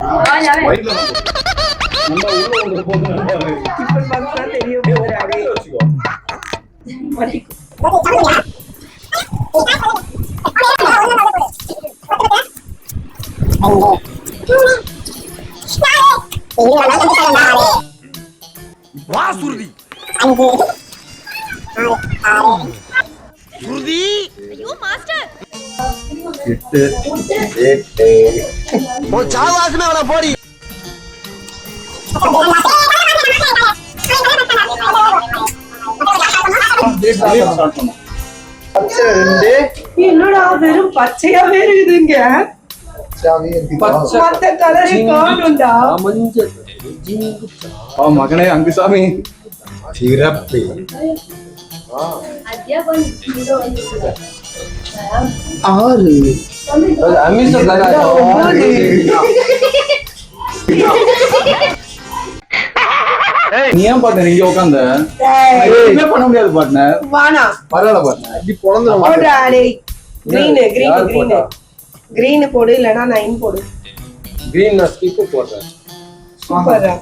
வயிற்றுல நம்ம உள்ள வந்து போது இப்ப பார்த்தா தெரிய போறாரு வச்சுக்கோ வா சுருதி சுருதி எட்டு எட்டு. சாவாசமே அவனை போடி. என்னடா வெறும் பச்சையாவே இருக்குதுங்க மகனே அங்கு சாமி சிறப்பு ஆறு. நீ ஏன் பாட்னர் இங்க உட்காந்த பண்ண முடியாது பாட்னர் பரவாயில்ல பாட்னர் இப்படி டேய் கிரீன் கிரீன் யார் கிரீன் போட்டா? கிரீன் போடு இல்லனா நைன் போடு கிரீன் நான் ஸ்கிப் போடுறேன் மாட்டேன்.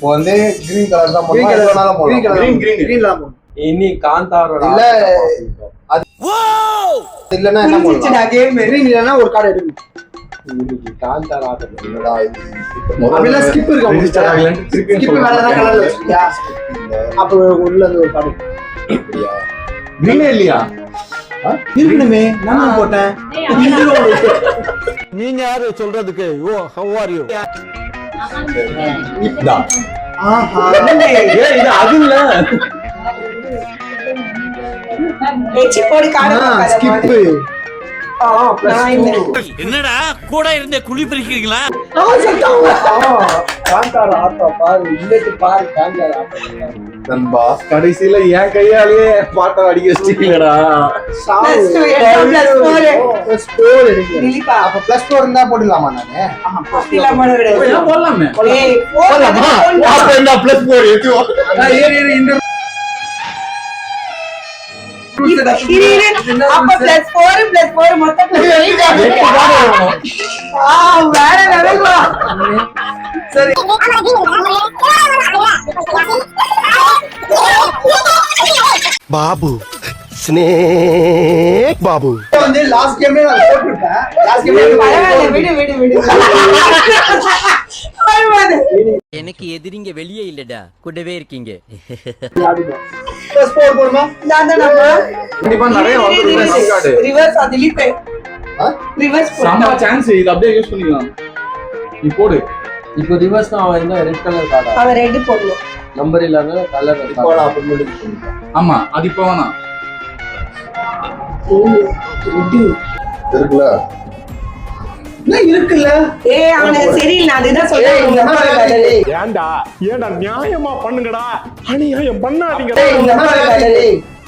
இப்போ வந்து கிரீன் கலர் தான் நாளும் Green colour. போடலாம். Green, green. green. தான் போடணும். இனி காந்தாரோட இல்ல அது இல்லன்னா என்ன போடலாம்? கேம் கிரீன் இல்லன்னா ஒரு கார்டு எடுக்கணும் இன்னைக்கு காந்தார் ஆட்டம் என்னடா இது? முதல்ல அப்படிலாம் skip இருக்கு. வேற ஏதாவது கலர்ல அப்ப உள்ள இருந்து ஒரு கார்டு அப்படியா? இல்லையா? இருக்கணுமே நான் போட்டேன்? நீங்க யாரு சொல்றதுக்கு? ஓ ஹவ் ஆர் யூ அது இல்ல என்னடா கூட இருந்தே குழி பறிக்கிறீங்களா பாரு பாரு நண்பா. கடைசியில என் கையாலேயே பாட்டை அடிக்க வச்சிட்டீங்களடா. அப்ப பிளஸ் போர் இருந்தா போட்டுடலாமா நானு? போடலாமே. போடலாமா? பிளஸ் அப்ப ஃபோர் பிளஸ் மொத்தம் வேற. சரி. பாபு. ஸ்னேக் பாபு. வந்து லாஸ்ட் கேம்ல நான் போட்டுட்டேன் லாஸ்ட் கேம்ல விடு விடு விடு. எனக்கு எதிரிங்க வெளியே இல்லடா. கூடவே இருக்கீங்க. பிளஸ் போர் போடுமா நான் தான் நம்ம கண்டிப்பா நிறைய வந்துருக்குல sim card. ரிவர்ஸ் அதிலிப்பே ஆ? ரிவர்ஸ் செம்ம சான்ஸ் இது அப்படியே யூஸ் பண்ணிக்கலாம். நீ போடு. இப்போ ரிவர்ஸ் அவன் என்ன ரெட் கலர் கார்டா அவன் ரெட் போடணும். நம்பர் இல்லாம கலர் ஆமா அது இப்ப வேணாம். இருக்குல்ல? இருக்குல்ல? ஏய் அவனுக்கு சரியில்லை அதுதான் சொல்றேன் ஏன்டா ஏன்டா நியாயமா பண்ணுங்கடா. அநியாயம் பண்ணாதீங்க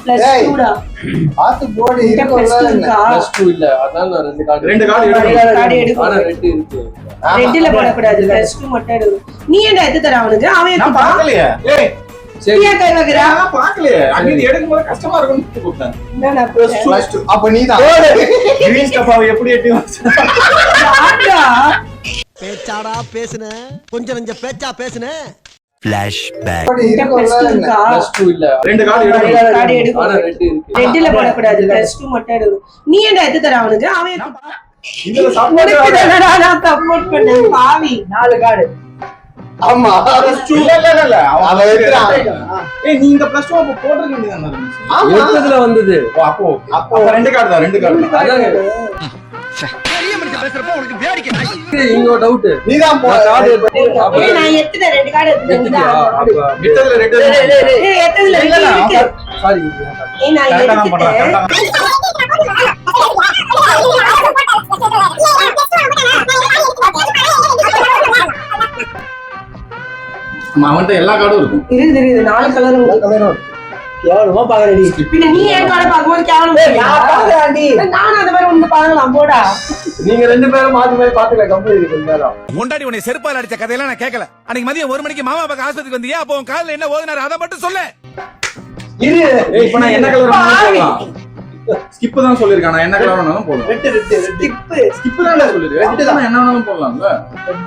உங்க அம்மா கடலை பிளஸ் ஏய். டூடா பார்த்து போடு இந்த பிளஸ் டூ இருக்குல்ல இருக்கா இல்ல அதான் நான் ரெண்டு கார்டு ரெண்டு கார்டு எடுக்கணும். ஆனா ரெட் இருக்கு. ரெட்டுல போடக்கூடாது. பிளஸ் டூ மட்டும் எடுக்கணும். நீ என்ன எடுத்து தர அவனுக்கு? அவன் நான் பார்க்கலையே. ஏய்? பேச்சாடா பேசுன. கொஞ்சம் நெஞ்ச பேச்சா பேசுன. இல்ல. போடக்கூடாது. பிளஸ் டூ மட்டும் எடுக்கணும். நீ என்ன எடுத்து தர அவனுக்கு? அவன் சப்போர்ட் பாவி. நாலு கார்டு ஆமா. இல்ல இல்ல இல்ல, இல்ல. அவன் அவன் எடுக்கிறான். ஏய் நீ இந்த பிளஸ் டூ அப்ப போட்டிருக்க வேண்டியதானே ரமேஷ்? ஆமா. எடுத்ததுல வந்தது. அப்போ அப்போ ரெண்டு கார்டு தான் ரெண்டு கார்டு தான் அதான் இங்க டவுட் நீதான் போ நான் எத்தனை ரெண்டு கார்டு எடுத்துட்டேன் விட்டதுல ரெண்டு ஏய், ரெண்டு. சாரி ஏய், நான் எடுத்துட்டேன். அவன்கிட்ட எல்லா கார்டும் இருக்கும். இருக்குது, இருக்குது, நாலு colour உண்டு. கேவலமா பாக்குறடி பின்ன நீ card அ பார்க்கும்போது கேவலம் இல்லையா? நானும் அந்த மாதிரி ஒண்ணு பார்க்கலாம், போடா. நீங்க ரெண்டு பேரும் மாத்தி மாத்தி பாத்துக்க கம்பெனி இருக்கு முண்டாடி உன்னை செருப்பால் அடிச்ச கதையெல்லாம் நான் கேட்கல அன்னைக்கு மதியம் ஒரு மணிக்கு மாமா பக்கம் ஆஸ்பத்திரிக்கு வந்தியா? அப்போ உன் காதுல என்ன ஓதுனாரு? அதை மட்டும் சொல்லு. இரு. இப்ப நான் என்ன கலர் ஸ்கிப் தான் சொல்லிருக்கான் நான் என்ன கலர் வேணாலும் போடலாம். ரெட்டு ரெட்டு டிப்பு ஸ்கிப் தான் சொல்லிருக்கேன் ரெண்டு தான். என்ன வேணாலும் போடலாம்ல?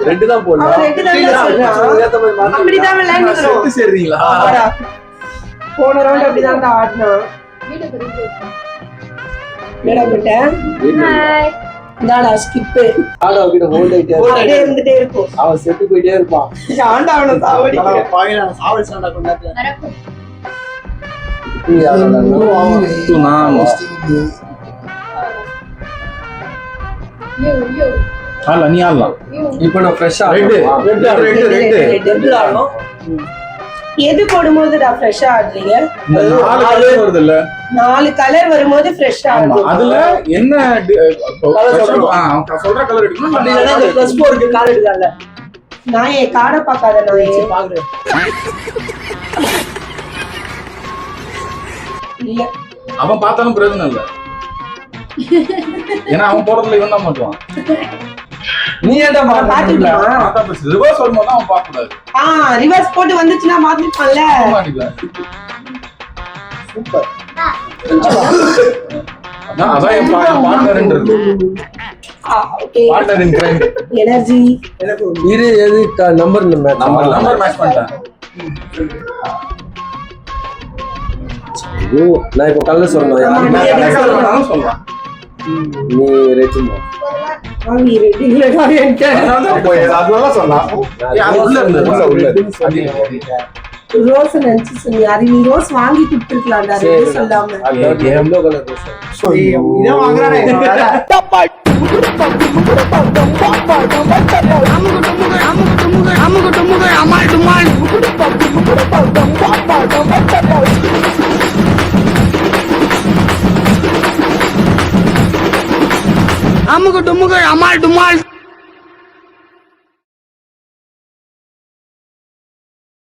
ரெட்டு தான் போடலாம் ரெட்டு தான் சொல்றான். ஏத்த மாதிரி மாத்தி அப்படிதான் விளையாண்டுக்கிறோம் செட்டு சேர்றீங்களா. போன ரவுண்ட் அப்படிதான் ஆடினான் இந்தாடா ஆயிட்டே இருக்கு. அப்படியே இருந்துட்டே இருக்கும் அவன் செத்து போயிட்டே இருப்பான் ஆண்டா அவனை சாவடி. ஆடலாம் நீ ஆடலாம். இப்ப நான் ஃப்ரெஷ்ஷா ரெட்டு ரெட்டு ரெட்டு ரெட்டு ஆடும் எது போடும்போதுடா ஃப்ரெஷ்ஷா ஆடுறீங்க? நாலு கலர் வருது இல்ல நாலு கலர் வரும்போது ஃப்ரெஷ்ஷா ஆடும் அதுல என்ன சொல்ற கலர் எடுக்கணும்? அப்படி நான் இல்லைன்னா இந்த ப்ளஸ் ஃபோருக்கு கால் எடுக்கலாம்ல நான் என் காடை பார்க்காத நான் பாக்குறேன். இல்ல. அவன் பார்த்தாலும் பிரயோஜனம் இல்ல. ஏன்னா அவன் போறதுல இவன் தான் மாட்டுவான். நீ ஏன்டா பாத்துக்கலாம் ரிவர்ஸ் வரும்போது அவன் பார்க்க கூடாது ஆ ரிவர்ஸ் போட்டு வந்துச்சுன்னா மாத்திருப்பான்ல மாட்டிக்கல சூப்பர். எனர்ஜி இரு எது number number number number match பண்ணிட்டேன். நான் இப்போ கல்ல யாருக்கு? நீ நான் என்ன என்ன colour சொல்லலாம்? வேணாலும் சொல்லலாம் நீ ரெட்டுமா வாங்கி ரெட்டு இல்லடா என்கிட்ட அப்போ அதெல்லாம் சொல்லலாம் ஏய், அது உள்ள இருந்தது உள்ள உள்ள ரோஸ் நினைச்சு சொன்னி அது நீ ரோஸ் வாங்கி கொடுத்துருக்கலாம்டா ரெட்டு சொல்லாம எவ்வளோ கலர் இதை வாங்குறானே இவன் வேற. डुमुक डुमुक अमाल डुमाल